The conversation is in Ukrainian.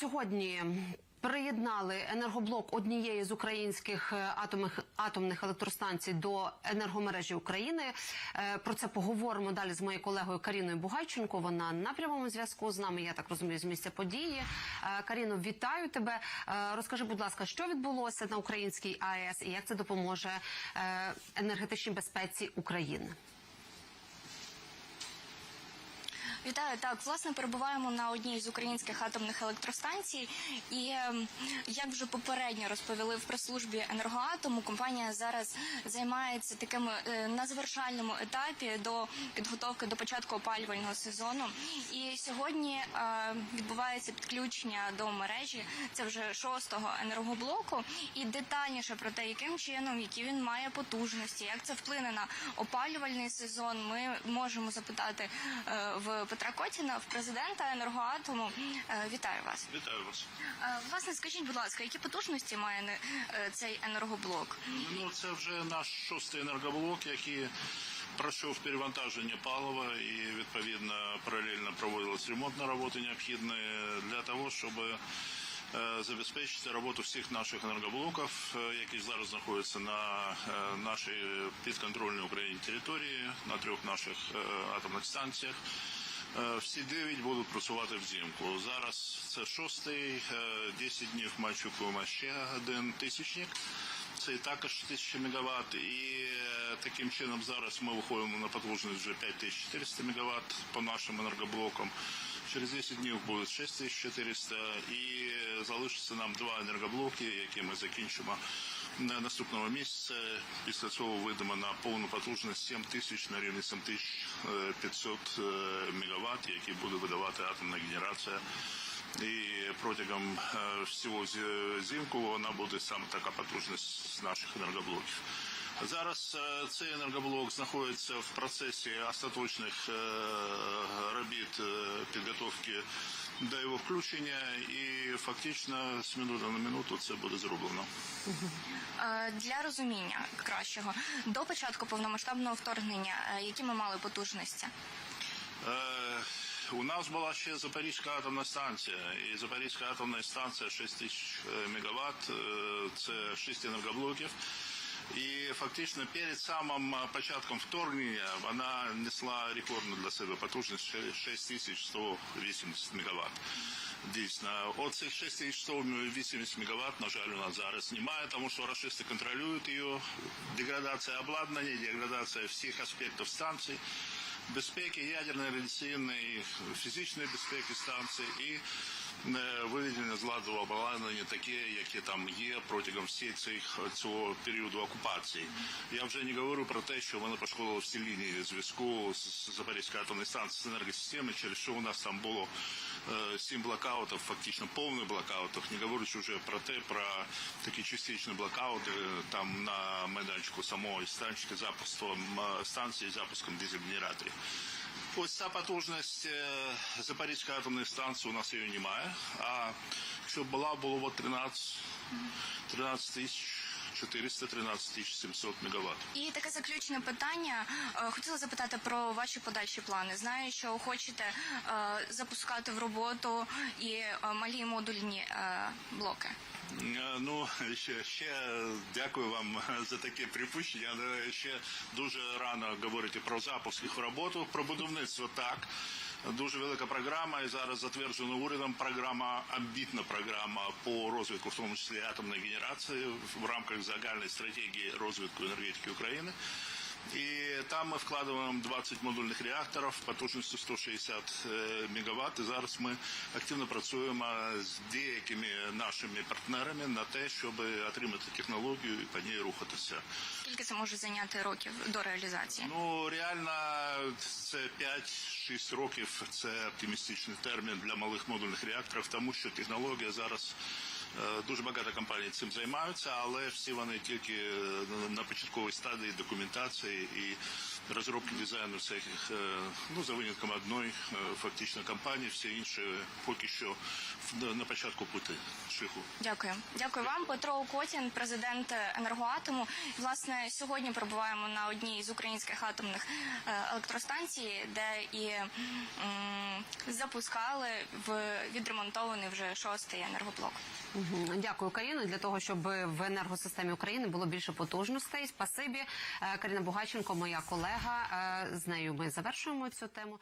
Сьогодні приєднали енергоблок однієї з українських е, атомних атомних електростанцій до енергомережі України. Е, Про це поговоримо далі з моєю колегою Каріною Бугайченко. Вона на прямому зв'язку з нами. Я так розумію, з місця події. Е, Каріно, вітаю тебе. Розкажи, будь ласка, що відбулося на українській АЕС і як це допоможе енергетичній безпеці України? Вітаю так. Власне, перебуваємо на одній з українських атомних електростанцій, і ем, як вже попередньо розповіли в прес-службі енергоатому, компанія зараз займається таким е, на завершальному етапі до підготовки до початку опалювального сезону. І сьогодні е, відбувається підключення до мережі. Це вже шостого енергоблоку. І детальніше про те, яким чином, які він має потужності, як це вплине на опалювальний сезон. Ми можемо запитати е, в Петра Котіна, в президента енергоатому. Е, Вітаю вас. Вітаю вас. Е, Власне, скажіть, будь ласка, які потужності має е, цей енергоблок? Ну це вже наш шостий енергоблок, який пройшов перевантаження палива і відповідно паралельно проводилась ремонтна робота необхідна для того, щоб забезпечити роботу всіх наших енергоблоків, які зараз знаходяться на нашій підконтрольній Україні території, на трьох наших атомних станціях. Е, Всі дев'ять будуть працювати взимку. Зараз це шостий, десять 10 днів ми ще один тисячник. Це також 1000 мегаватт. І е, таким чином зараз ми виходимо на потужність вже 5400 мегаватт по нашим енергоблокам. Через 10 днів буде 6400 і залишиться нам два енергоблоки, які ми закінчимо на наступного місяця. Після цього вийдемо на повну потужність 7000 на рівні 7500 е, мегаватт, які буде видавати атомна генерація. І протягом е, всього зимку вона буде саме така потужність наших енергоблоків. Зараз е, цей енергоблок знаходиться в процесі остаточних е, робіт е, підготовки до його включення, і фактично з минути на минуту це буде зроблено. Для розуміння кращого до початку повномасштабного вторгнення, які ми мали потужності? У нас була ще Запорізька атомна станція, і Запорізька атомна станція 6 тисяч мегаватт, це 6 енергоблоків. І фактично перед самим е, початком вторгнення вона несла рекордну для себе потужність ще 6180 мегаватт. Дійсно, оцих 6180 мегаватт, на жаль, у нас зараз немає, тому що рашисти контролюють її. Деградація обладнання, деградація всіх аспектів станції безпеки ядерної, радіаційної, фізичної безпеки станції і е, виведення з ладу обладнання таке, яке там є протягом всіх цих цього періоду окупації. Я вже не говорю про те, що вони пошкодили всі лінії зв'язку з Запорізької атомної станції з енергосистеми, через що у нас там було е, сім блокаутів, фактично повних блокаутів, не говорячи вже про те, про такі частичні блокаути там на майданчику самої станції запуску станції запуском дизель-генераторів. Ось ця потужність е, Запорізької атомної станції у нас її немає. А якщо була, було б 13, 13 тисяч 400, 13 тисяч 700 мегаватт. І таке заключне питання. Е, Хотіла запитати про ваші подальші плани. Знаю, що хочете е, запускати в роботу і е, малі модульні блоки. Ну, ще, ще дякую вам за таке припущення, але ще дуже рано говорити про запуск їх в роботу. Про будівництво так. Дуже велика програма, і зараз затверджена урядом програма, амбітна програма по розвитку, в тому числі атомної генерації, в рамках загальної стратегії розвитку енергетики України. І там ми вкладаємо 20 модульних реакторів потужністю 160 е, мегаватт. І зараз ми активно працюємо з деякими нашими партнерами на те, щоб отримати технологію і по ній рухатися. Скільки це може зайняти років до реалізації? Ну реально це 5-6 років. Це оптимістичний термін для малих модульних реакторів, тому що технологія зараз дуже багато компаній цим займаються, але всі вони тільки е, на початковій стадії документації і розробки дизайну всяких, е, ну, за винятком одної е, фактично компанії, всі інші поки що в- на початку пути шляху. Дякую, дякую вам, Петро Котін, президент енергоатому. Власне, сьогодні перебуваємо на одній з українських атомних е, електростанцій, де і м, запускали в відремонтований вже шостий енергоблок. Дякую, Каріно, для того, щоб в енергосистемі України було більше потужностей. Спасибі, Каріна Бугаченко, моя колега. Е, З нею ми завершуємо цю тему.